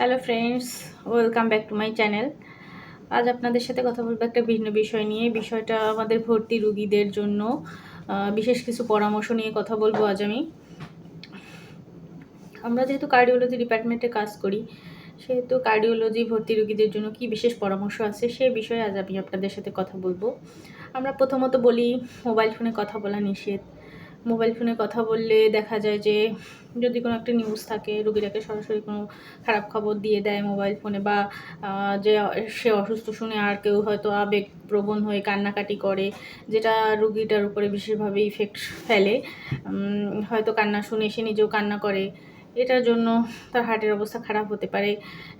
Hello friends welcome back to my channel আজ আপনাদের সাথে কথা বলব একটা ভিন্ন বিষয় নিয়ে। বিষয়টা আমাদের ভর্তি রুগীদের জন্য বিশেষ কিছু পরামর্শ নিয়ে কথা বলব আজ আমি। আমরা যেহেতু কার্ডিওলজি ডিপার্টমেন্টে কাজ করি, সেহেতু কার্ডিওলজি ভর্তি রুগীদের জন্য কি বিশেষ পরামর্শ আছে, সে বিষয়ে আজ আমি আপনাদের সাথে কথা বলব। আমরা প্রথমত বলি মোবাইল ফোনে কথা বলা নিষেধ। মোবাইল ফোনে কথা বললে দেখা যায় যে, যদি কোনো একটা নিউজ থাকে, রুগীটাকে সরাসরি কোনো খারাপ খবর দিয়ে দেয় মোবাইল ফোনে বা যে সে অসুস্থ শুনে আর কেউ হয়তো আবেগপ্রবণ হয়ে কান্নাকাটি করে, যেটা রুগীটার উপরে বিশেষভাবে ইফেক্ট ফেলে হয়তো কান্না শুনে সে নিজেও কান্না করে, এটার জন্য তার হার্টের অবস্থা খারাপ হতে পারে,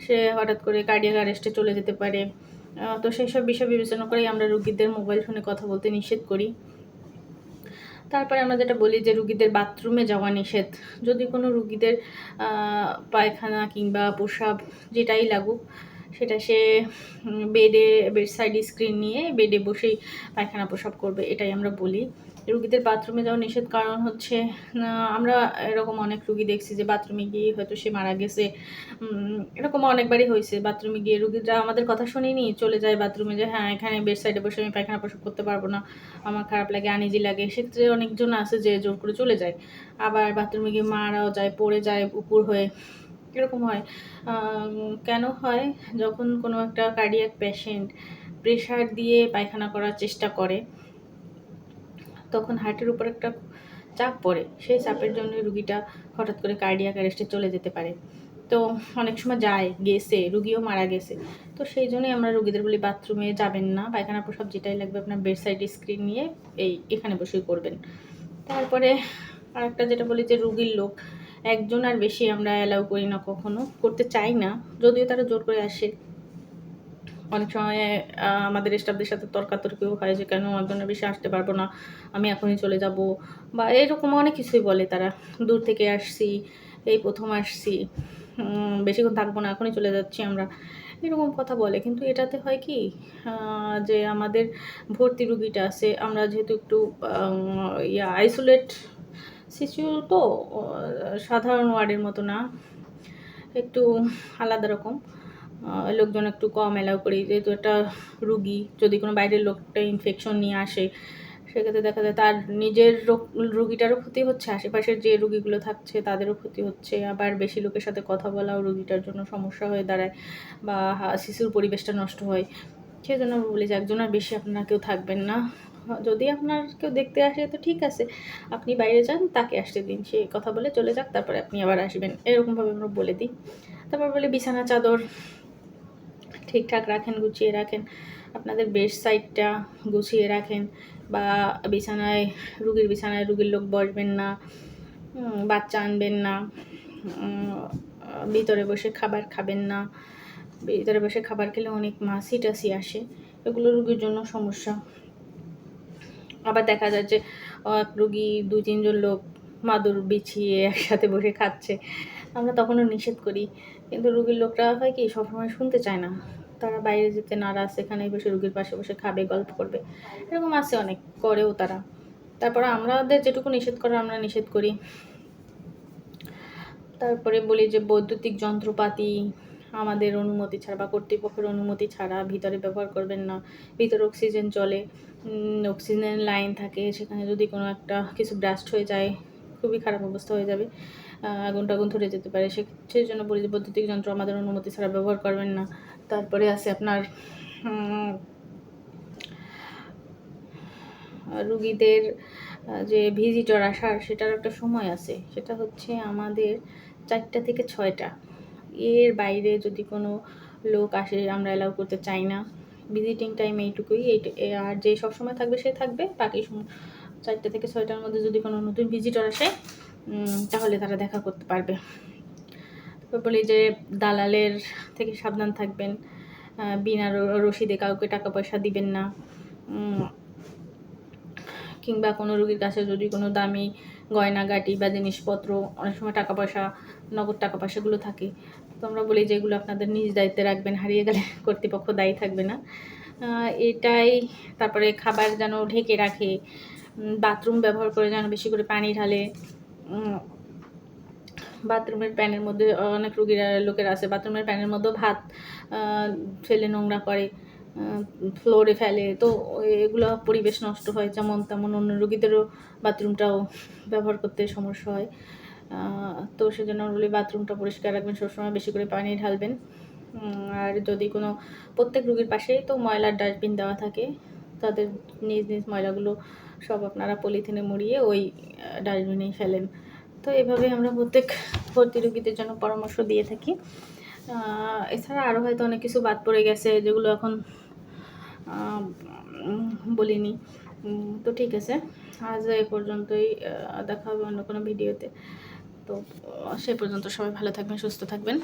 সে হঠাৎ করে কার্ডিয়াক অ্যারেস্টে চলে যেতে পারে তো সেই সব বিষয় বিবেচনা করেই আমরা রুগীদের মোবাইল ফোনে কথা বলতে নিষেধ করি। তারপরে আমরা যেটা বলি যে রুগীদের বাথরুমে যাওয়া নিষেধ। যদি কোনো রুগীদের পায়খানা কিংবা পোশাব যেটাই লাগুক, সেটা সে বেডে বেড সাইড স্ক্রিন নিয়ে বেডে বসেই পায়খানা প্রসাব করবে, এটাই আমরা বলি। রুগীদের বাথরুমে যাওয়া নিষেধ কারণ হচ্ছে আমরা এরকম অনেক রুগী দেখছি যে বাথরুমে গিয়ে হয়তো সে মারা গেছে। এরকম অনেকবারই হয়েছে। বাথরুমে গিয়ে রুগীরা আমাদের কথা শুনেনি, চলে যায় বাথরুমে যে হ্যাঁ এখানে বেড সাইডে বসে আমি পায়খানা প্রসাব করতে পারব না। আমার খারাপ লাগে, আনিজি লাগে। সেক্ষেত্রে অনেকজন আছে যে জোর করে চলে যায়। আবার বাথরুমে গিয়ে মারাও যায়, পড়ে যায়, উপর হয়ে। এরকম হয়। কেন হয়? যখন কোনো একটা কার্ডিয়াক পেশেন্ট প্রেশার দিয়ে পায়খানা করার চেষ্টা করে তখন হার্টের উপর একটা চাপ পড়ে। সেই চাপের জন্য রুগীটা হঠাৎ করে কার্ডিয়াক অ্যারেস্টে চলে যেতে পারে। তো অনেক সময় যায়, গেছে, রুগীও মারা গেছে। তো সেই জন্যই আমরা রুগীদের বলি, বাথরুমে যাবেন না। পায়খানা প্রসাব যেটাই লাগবে আপনার বেড সাইড স্ক্রিন নিয়ে এই এখানে বসেই করবেন তারপরে আরেকটা যেটা বলি যে রুগীর লোক, একজন আর বেশি আমরা অ্যালাউ করি না কখনো। করতে চাই না, যদিও তারা জোর করে আসে। অনেক সময় আমাদের স্টাফদের সাথে তর্কাতর্কিও হয় যে, কেন একজনের বেশি আসতে পারব না? আমি এখনই চলে যাব। বা এরকম অনেক কিছুই বলে তারা। দূর থেকে আসছি, এই প্রথম আসছি বেশিক্ষণ থাকব না, এখনই চলে যাচ্ছি আমরা। এরকম কথা বলে। কিন্তু এটাতে হয় কি যে আমাদের ভর্তি রুগীটা আছে, আমরা যেহেতু একটু ইয়া আইসোলেট শিশু তো সাধারণ ওয়ার্ডের মতো না, একটু আলাদা রকম। লোকজন একটু কম অ্যালাউ করি, যেহেতু একটা রুগী, যদি কোনো বাইরের লোকটা ইনফেকশন নিয়ে আসে, সেক্ষেত্রে দেখা যায় তার নিজের রোগ, রুগীটারও ক্ষতি হচ্ছে, আশেপাশের যে রুগীগুলো থাকছে তাদেরও ক্ষতি হচ্ছে, আবার বেশি লোকের সাথে কথা বলাও রুগীটার জন্য সমস্যা হয়ে দাঁড়ায় বা শিশুর পরিবেশটা নষ্ট হয়। সেই জন্য বলি যে একজন আর বেশি আপনারা কেউ থাকবেন না। যদি আপনার কেউ দেখতে আসে, তো ঠিক আছে, আপনি বাইরে যান, তাকে আসতে দিন, সে কথা বলে চলে যাক, তারপরে আপনি আবার আসবেন। এরকমভাবে আমরা বলে দিই। তারপর বলি বিছানা, চাদর ঠিকঠাক রাখেন, গুছিয়ে রাখেন। আপনাদের বেড সাইডটা গুছিয়ে রাখেন বা বিছানায়, রুগীর বিছানায় রুগীর লোক বসবেন না বাচ্চা আনবেন না ভিতরে বসে খাবার খাবেন না। ভিতরে বসে খাবার খেলে অনেক মাছি টাছি আসে, এগুলো রুগীর জন্য সমস্যা। আবার দেখা যায় যে রুগী দুই তিনজন লোক মাদুর বিছিয়ে একসাথে বসে খাচ্ছে। আমরা তখনও নিষেধ করি। কিন্তু রুগীর লোকরা হয় কি, সবসময় শুনতে চায় না। তারা বাইরে যেতে নারাজ সেখানে বসে রুগীর পাশে বসে খাবে, গল্প করবে। এরকম আছে অনেক, করেও তারা। তারপরে আমাদের যেটুকু নিষেধ করার আমরা নিষেধ করি। তারপরে বলি যে বৈদ্যুতিক যন্ত্রপাতি আমাদের অনুমতি ছাড়া বা কর্তৃপক্ষের অনুমতি ছাড়া ভিতরে ব্যবহার করবেন না। ভিতরে অক্সিজেন চলে অক্সিজেন লাইন থাকে, সেখানে যদি কোনো একটা কিছু ব্রাস্ট হয়ে যায় খুবই খারাপ অবস্থা হয়ে যাবে। আগুন টাগুন ধরে যেতে পারে। সে সেই জন্য বৈদ্যুতিক যন্ত্র আমাদের অনুমতি ছাড়া ব্যবহার করবেন না। তারপরে আছে আপনার রুগীদের যে ভিজিটর আসার, সেটার একটা সময় আছে। সেটা হচ্ছে আমাদের চারটা থেকে ছয়টা। এর বাইরে যদি কোনো লোক আসে, আমরা অ্যালাউ করতে চাই না। ভিজিটিং টাইম এইটুকুই এই আর যে সব সময় থাকবে, সে থাকবে। বাকি চারটে থেকে ছয়টার মধ্যে যদি কোনো নতুন ভিজিটর আসে তাহলে তারা দেখা করতে পারবে। তারপর বলি যে দালালের থেকে সাবধান থাকবেন। বিনা রসিদে কাউকে টাকা পয়সা দিবেন না। কিংবা কোনো রুগীর কাছে যদি কোনো দামি গয়নাগাটি বা জিনিসপত্র, অনেক সময় টাকা পয়সা, নগদ টাকা পয়সাগুলো থাকে। তো আমরা বলি যে এগুলো আপনাদের নিজ দায়িত্বে রাখবেন, হারিয়ে গেলে কর্তৃপক্ষ দায়ী থাকবে না। এটাই। তারপরে খাবার যেন ঢেকে রাখে বাথরুম ব্যবহার করে যেন বেশি করে পানি ঢালে। বাথরুমের প্যানের মধ্যে অনেক রুগীরা, লোকেরা আছে, বাথরুমের প্যানের মধ্যেও ভাত ফেলে, নোংরা করে ফ্লোরে ফেলে। তো এগুলো পরিবেশ নষ্ট হয় যেমন তেমন অন্য রুগীদেরও বাথরুমটাও ব্যবহার করতে সমস্যা হয়। তো সেজন্য বলি বাথরুমটা পরিষ্কার রাখবেন, সবসময় বেশি করে পানি ঢালবেন। আর যদি কোনো প্রত্যেক রুগীর পাশেই তো ময়লার ডাস্টবিন দেওয়া থাকে, তাদের নিজ নিজ ময়লাগুলো সব আপনারা পলিথিনে মুড়িয়ে ওই ডাস্টবিনেই ফেলেন। তো এভাবে আমরা প্রত্যেক ভর্তি রুগীদের জন্য পরামর্শ দিয়ে থাকি। এছাড়া আরও হয়তো অনেক কিছু বাদ পড়ে গেছে, যেগুলো এখন বলিনি। তো ঠিক আছে, আজ এ পর্যন্তই দেখা হবে অন্য কোনো ভিডিওতে। তো, সে পর্যন্ত সবাই ভালো থাকবেন, সুস্থ থাকবেন।